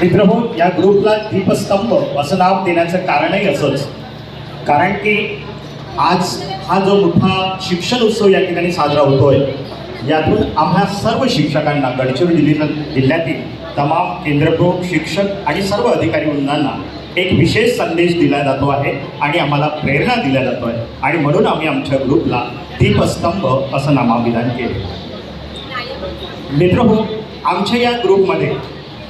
मित्र या ग्रुपला दीपस्तंभ असं नाव देण्याचं कारणही असंच. कारण की आज हा जो मोठा शिक्षण उत्सव या ठिकाणी साजरा होतोय यातून आम्हा सर्व शिक्षकांना गडचिरोली जिल्ह्यात जिल्ह्यातील तमाम केंद्रप्रमुख शिक्षक आणि सर्व अधिकारी वृंदांना एक विशेष संदेश दिला जातो आहे आणि आम्हाला प्रेरणा दिल्या जातो आहे आणि म्हणून आम्ही आमच्या ग्रुपला दीपस्तंभ असं नामाभिधान केले मित्र हो आमच्या या ग्रुपमध्ये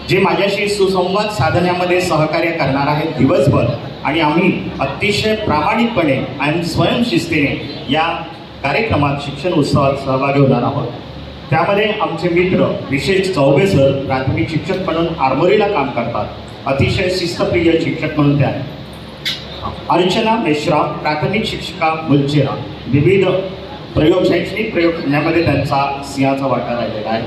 जे माझ्याशी सुसंवाद साधण्यामध्ये सहकार्य करणार आहेत दिवसभर आणि आम्ही अतिशय प्रामाणिकपणे आणि स्वयंशिस्तीने या कार्यक्रमात शिक्षण उत्सवात सहभागी होणार आहोत. त्यामध्ये आमचे मित्र विशेष चौबे सर प्राथमिक शिक्षक म्हणून आर्मोरीला काम करतात अतिशय शिस्तप्रिय शिक्षक म्हणून ते अर्चना मेश्राम प्राथमिक शिक्षिका मुलचेरा विविध प्रयोग शैक्षणिक प्रयोग करण्यामध्ये त्यांचा सिंहाचा वाटा राहिलेला आहे.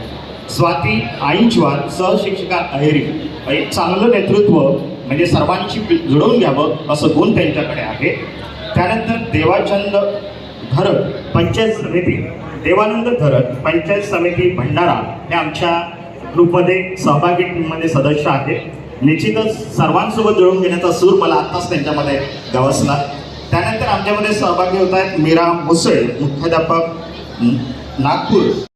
स्वाती आईंचवार सहशिक्षिका अहेरी. एक चांगलं नेतृत्व म्हणजे सर्वांशी जुळवून घ्यावं असं गुण त्यांच्याकडे आहे. त्यानंतर देवाचंद धरत पंचायत समिती. देवानंद धरत पंचायत समिती भंडारा हे आमच्या ग्रुपमध्ये सहभागी टीममध्ये सदस्य आहेत. निश्चितच सर्वांसोबत जुळवून घेण्याचा सूर मला आत्ताच त्यांच्यामध्ये गवसला. त्यानंतर आमच्यामध्ये सहभागी होत आहेत मीरा मुसळे मुख्याध्यापक नागपूर.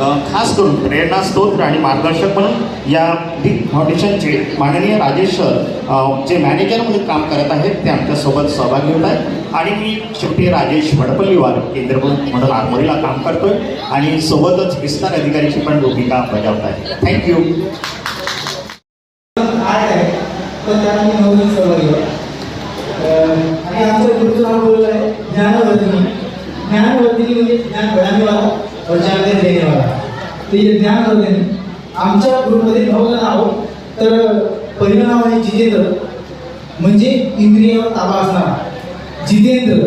खास करून प्रेरणा स्तोत्र आणि मार्गदर्शक म्हणून या बिग फाउंडेशनचे माननीय राजेश सर जे मॅनेजर म्हणून काम करत आहेत ते आमच्यासोबत सहभागी होत आहेत. आणि मी शेवटी राजेश वडपल्लीवार केंद्रप्रमुख म्हणून आरमोरीला काम करतोय. आणि सोबतच विस्तार अधिकारीची पण भूमिका बजावत आहे. थँक्यू ज्ञानवर्धिनी. ज्ञानवर्धिनी म्हणजे ज्ञान घडवण्यावाला वर्षामध्ये देणे ते जे हे ज्ञानवर्धिनी आमच्या ग्रुपमध्ये नऊ जण आहोत. तर पहिलं नाव आहे जितेंद्र. म्हणजे इंद्रियावर ताबा असणारा. जितेंद्र.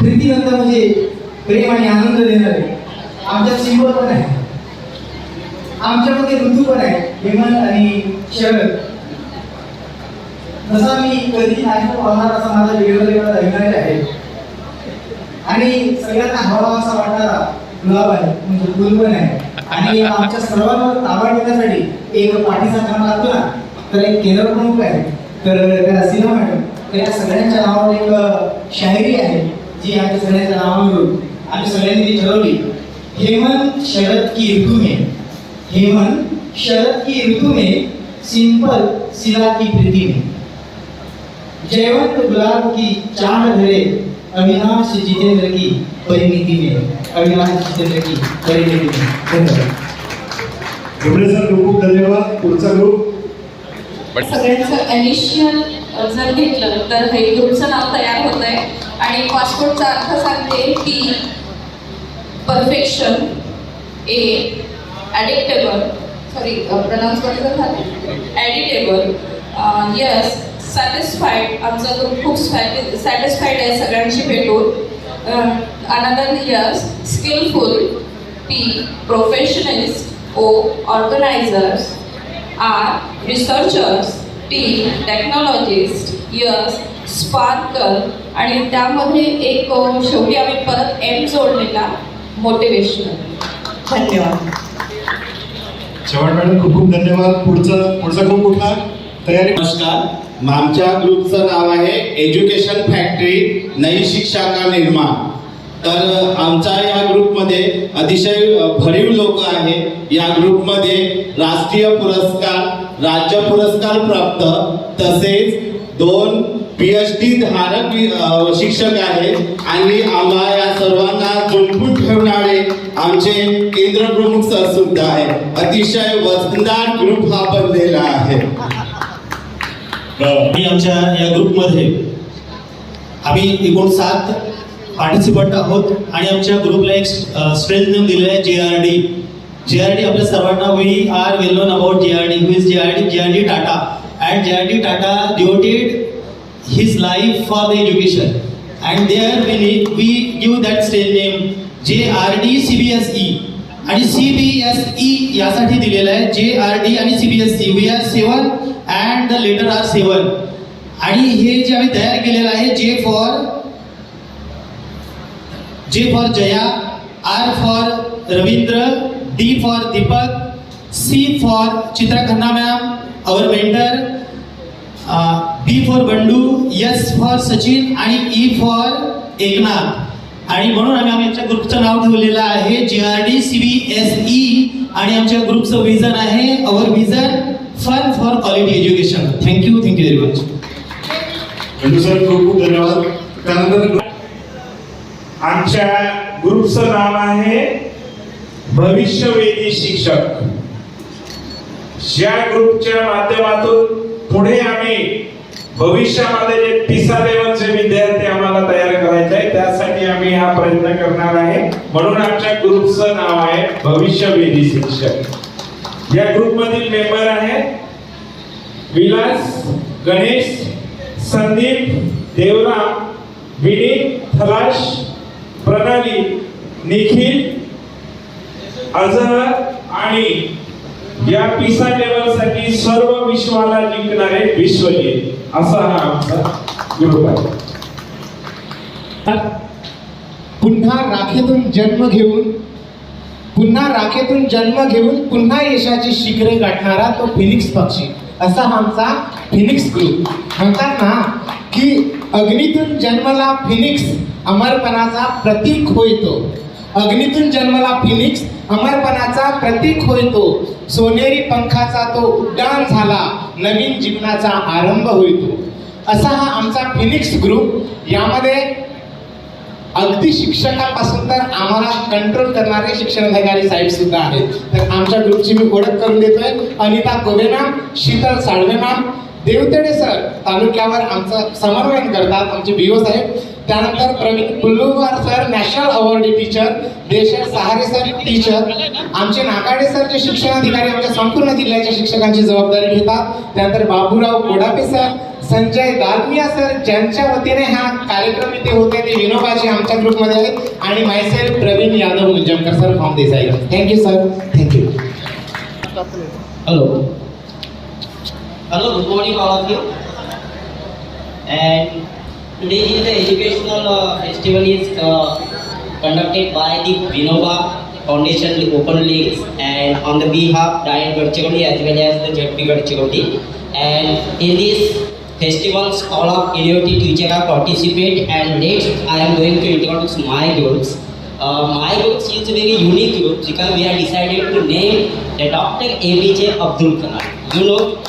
प्रीतीनंतर म्हणजे प्रेम आणि आनंद देणारे. आमच्या सिंबल पण आहे. आमच्यामध्ये ऋतू पण आहे. हेमंत आणि शरद. जसा मी कधी नाही पाहणार असा माझा वेगळा वेगळा अभिमान आहे. आणि सगळ्यांना हवा असा वाटणारा गुलाब आहे. म्हणजे गुलबन पण आहे. आणि आमच्या सर्वांवर ताबा घेण्यासाठी एक पाठीचा काम लागतो ना तर एक केंद्र प्रमुख आहे. तर त्या मॅडम तर या सगळ्यांच्या नावावर एक शायरी आहे जी आमच्या सगळ्यांच्या नावावरून आम्ही सगळ्यांनी ती ठरवली. हेमन शरद की ऋतू में हेमन शरद की ऋतू में सिंपल सिला की प्रीति में जयवंत गुलाब की चांद धरे अविनाश जितेंद्र की परिणति में अविनाश जितेंद्र की परिणति में धन्यवाद. एवढे सर खूप खूप धन्यवाद. पुढचा ग्रुप सगळ्यांचं इनिशियल जर घेतलं तर हे ग्रुपचं नाव तयार होत आहे आणि पासपोर्टचा अर्थ सांगते P perfection A adaptable sorry pronounce करायचं झालं ॲडिटेबल यस सॅटिस्फाईड आमचा ग्रुप खूप सॅटिस्फाईड आहे सगळ्यांशी भेटून. Another S skilful P professionalist O organisers R researchers T technologist S sparkle आणि त्यामध्ये एक शेवटी आम्ही परत एम जोडलेला मोटिवेशनल धन्यवाद. चव्हाण मॅडम खूप खूप धन्यवाद. पुढचं पुढचा ग्रुप कुठला? तयारी नमस्कार. आमच्या ग्रुपचं नाव आहे एज्युकेशन फॅक्टरी नई शिक्षा का निर्माण. तर आमच्या या ग्रुपमध्ये अतिशय भरीव लोक आहे या ग्रुपमध्ये राष्ट्रीय पुरस्कार राज्य पुरस्कार प्राप्त तसेच दोन पी एच डी धारक शिक्षक आहेत. आणि आम्हा या सर्वांना जुळवून ठेवणारे आमचे केंद्र प्रमुख सर सुद्धा आहे अतिशय वजनदार ग्रुप हा बनलेला आहे. मी आमच्या या ग्रुपमध्ये आम्ही एकूण सात पार्टिसिपंट आहोत आणि आमच्या ग्रुपला एक स्ट्रेंथ नेम दिलेलं आहे J R D J R D आपल्या सर्वांना we are well known about J R D who is J R D J R D Tata and J R D Tata devoted his life for the education and there we we give that strength name J R D C B S E आणि C B S E यासाठी दिलेलं आहे J R D आणि C B S E we are seven and the letter R seven आणि हे जे आम्ही तयार केलेलं आहे J for J for Jaya R for Ravindra D for Deepak C for Chitra Khanna ma'am our mentor B for Bandu S for Sachin आणि E for Eknath आणि म्हणून आम्ही आमच्या ग्रुपचं नाव ठेवलेलं आहे J R D C B S E आणि आमच्या ग्रुपचं विजन आहे our vision fun for quality education thank you thank you very much Bandu sir खूप खूप धन्यवाद. त्यानंतर आमच्या ग्रुपचं नाव आहे भविष्यवेधी शिक्षक. या ग्रुपच्या माध्यमातून पुढे आम्ही भविष्यामध्ये जे पिसा लेवलचे विद्यार्थी आम्हाला तयार करायचे आहे त्यासाठी आम्ही हा प्रयत्न करणार आहे. म्हणून आमच्या ग्रुपचं नाव आहे भविष्यवेधी शिक्षक. या ग्रुपमधील मेंबर आहेत विलास गणेश संदीप देवराम विनीत थलाश प्रणाली निखिल अजहर आणि या पिसा लेवलसाठी सर्व विश्वाला जिंकणारे विश्वजीत. असा हा आमचा ग्रुप आहे. पुन्हा राखेतून जन्म घेऊन पुन्हा राखेतून जन्म घेऊन पुन्हा यशाची शिखरे गाठणारा तो फिनिक्स पक्षी. असा आमचा फिनिक्स ग्रुप म्हणतात ना की अग्नीतून जन्मला फिनिक्स अमरपणाचा प्रतीक होय तो अग्नीतून जन्मला फिनिक्स अमरपणाचा प्रतीक होय तो सोनेरी पंखाचा तो उड्डाण झाला नवीन जीवनाचा आरंभ होय तो असा हा आमचा फिनिक्स ग्रुप यामध्ये अगदी शिक्षकापासून तर आम्हाला कंट्रोल करणारे शिक्षण अधिकारी साहेब सुद्धा आहेत. तर आमच्या ग्रुपची मी ओळख करून देतोय. Anita Gowe ma'am Sheetal Salve ma'am Devtede sir तालुक्यावर आमचं समन्वयन करतात आमचे बीओ साहेब. त्यानंतर Praveen Pulluwar sir national awardee teacher Deshar Sahare sir teacher आमचे नाकाडे सर जे शिक्षण अधिकारी आमच्या संपूर्ण जिल्ह्याच्या शिक्षकांची जबाबदारी घेतात. त्यानंतर बाबूराव कोडापे सर संजय दालमिया सर ज्यांच्या वतीने हा कार्यक्रम इथे होत आहे ते विनोबाजी आमच्या ग्रुपमध्ये आहेत. आणि myself Praveen Yadav Jamkar sir form they thank you sir thank you hello hello good morning all of you and today is the educational festival is conducted by the Vinoba foundation open league and on the behalf DIET Gadchiroli as well as the jet B Gadchiroli and in this festivals all of university teachers are participate and next I am going to introduce my groups. Uh, my group is very unique group because we have decided to name the Dr. APJ Abdul Kalam. You know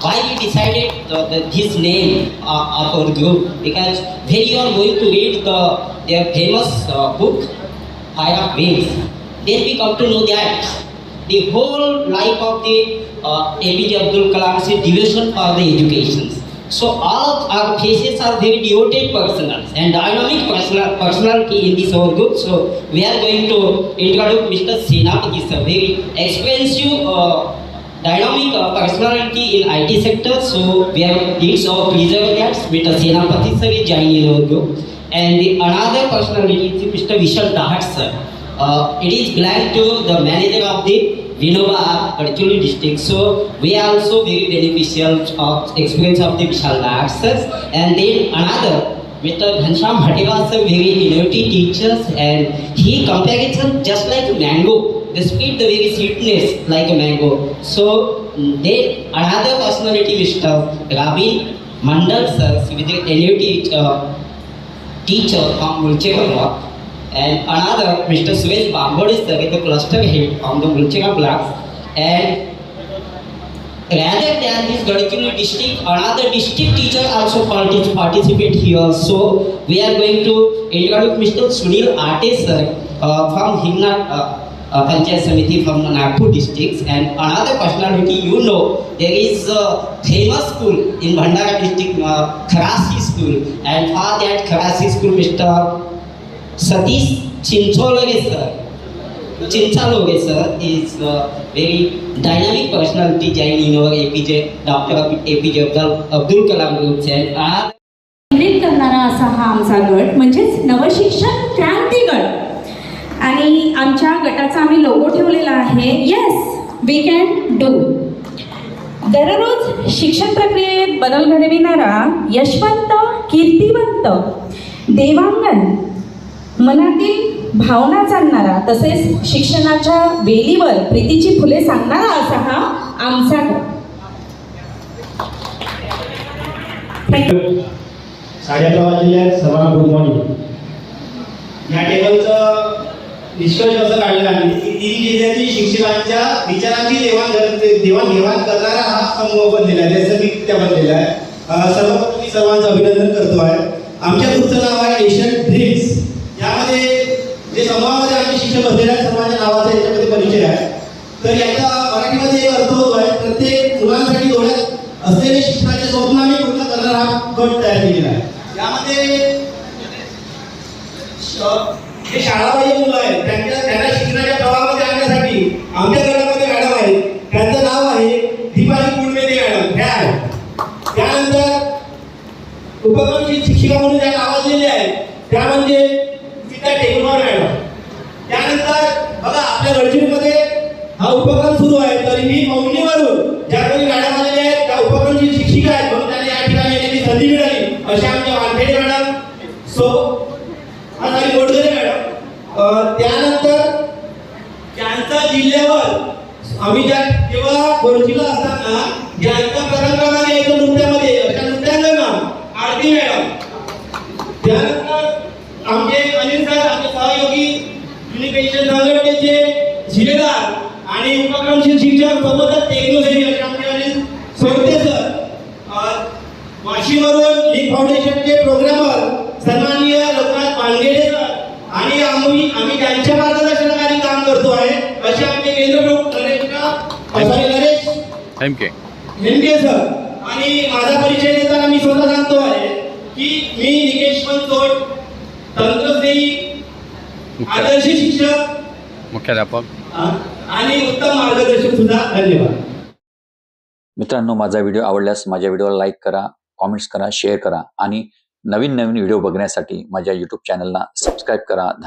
why we decided the, the, his name uh, of our group because when you are going to read the their famous uh, book Fire of Wings, then we come to know that the whole life of the uh, APJ Abdul Kalam is a devotion for the education. So all of our faces are very devoted personals and dynamic personal, personality in this our group. So we are going to introduce Mr. Senapati, sir, very expensive uh, dynamic uh, personality in IT sector. So we have it's our pleasure that Mr. Senapati sir is joining our group. And the another personality is Mr. Vishal Dahat sir. Uh, it is belong to the manager of the Vinoba Gadcholi district. So we are also very beneficial of experience of the Vishal Dahat. And then another Mr. Ghansham Bhattiwa sir, very innovative teachers and he comparison just like mango. They speak the very sweetness like a mango. So then another personality Mr. Ravi Mandal sir, with the innovative uh, teacher from Mulchega block. And another Mr. Suresh Bambode sir, with the cluster head from the Mulchega block. And rather than this Gadcholi district, another district teacher also partic- participate here. So we are going to introduce Mr. Sunil Ate sir uh, from Himna uh, uh, Panchayat Samiti from Nagpur districts. And another personality, you know, there is a famous school in Bhandara district, uh, Kharasi school. And for that Kharasi school, Mr. Satish Chinchologe sir. Chinchaloge sir is a very dynamic personality joining our APJ, Dr. APJ Abdul, Abdul Kalam groups and are प्रेरित करणारा असा हा आमचा गट म्हणजेच नवशिक्षण क्रांती गट आणि आमच्या गटाचा आम्ही लोगो ठेवलेला आहे येस वी कॅन डू दररोज शिक्षण प्रक्रियेत बदल घडविणारा यशवंत कीर्तिवंत देवांगण मनातील भावना जाणणारा तसेच शिक्षणाच्या वेलीवर प्रीतीची फुले सांगणारा असा हा आमचा गट. साडे अकरा वाजलेले आहेत सर्वांना गुड मॉर्निंग या टेबलचं निष्कर्ष असं काढलं आहे. की तीन जिल्ह्यातील शिक्षकांच्या विचारांची देवाण देवाणघेवाण करणारा हा समूह बनलेला आहे त्याचं मी त्या बनलेला आहे. सर्वप्रथम मी सर्वांचं अभिनंदन करतो आहे. आमच्या पुढचं नाव आहे एशियन ड्रीम्स यामध्ये जे समूहामध्ये आमचे शिक्षक बसलेले आहेत सर्वांच्या नावाचा याच्यामध्ये परिचय आहे. तर याचा मराठीमध्ये अर्थ होतो आहे प्रत्येक मुलांसाठी डोळ्यात असलेले शिक्षणाचे स्वप्न आम्ही पूर्ण करणार हा गट तयार केलेला आहे. यामध्ये श- जे शाळाबाह्य मुलं आहेत त्यांच्या त्यांना शिक्षणाच्या प्रवाहामध्ये आणण्यासाठी आमच्या गटामध्ये मॅडम आहेत. त्यांचं नाव आहे दीपाली कुळमेते मॅडम. ह्या आहेत त्यानंतर उपक्रम शिक्षिका म्हणून ज्या नावाजलेल्या आहेत त्या म्हणजे अशा आमच्या वानखेडे मॅडम सो आणि गोडगरे मॅडम. त्यानंतर त्यांचा जिल्ह्यावर आम्ही ज्या जेव्हा गोरजीला असताना ज्यांचा प्रथम यायचो नृत्यामध्ये अशा नृत्यांगना आरती मॅडम. त्यानंतर आमचे अनिल सर आमचे सहयोगी जुनी संघटनेचे शिलेदार आणि उपक्रमशील शिक्षक सोबतच टेक्नॉलॉजी असे आमचे अनिल सोडते सर अं, फाउंडेशनचे प्रोग्रामर सन्माननीय लोकनाथ पानगेडे सर आणि आम्ही आम्ही त्यांच्या मार्गदर्शनाखाली काम करतो आहे. असे आमचे केंद्र प्रमुख नरेश सॉरी नरेश हेमके सर आणि माझा परिचय देताना मी स्वतः सांगतो आहे की मी निकेश बनसोड तंत्रज्ञी आदर्श शिक्षक मुख्याध्यापक. आणि उत्तम मार्गदर्शक सुद्धा. धन्यवाद. मित्रांनो माझा व्हिडिओ आवडल्यास माझ्या व्हिडिओला लाईक करा. कॉमेंट्स करा शेअर करा आणि नवीन नवीन व्हिडिओ बघण्यासाठी माझ्या यूट्यूब चॅनलला सबस्क्राईब करा. धन्यवाद.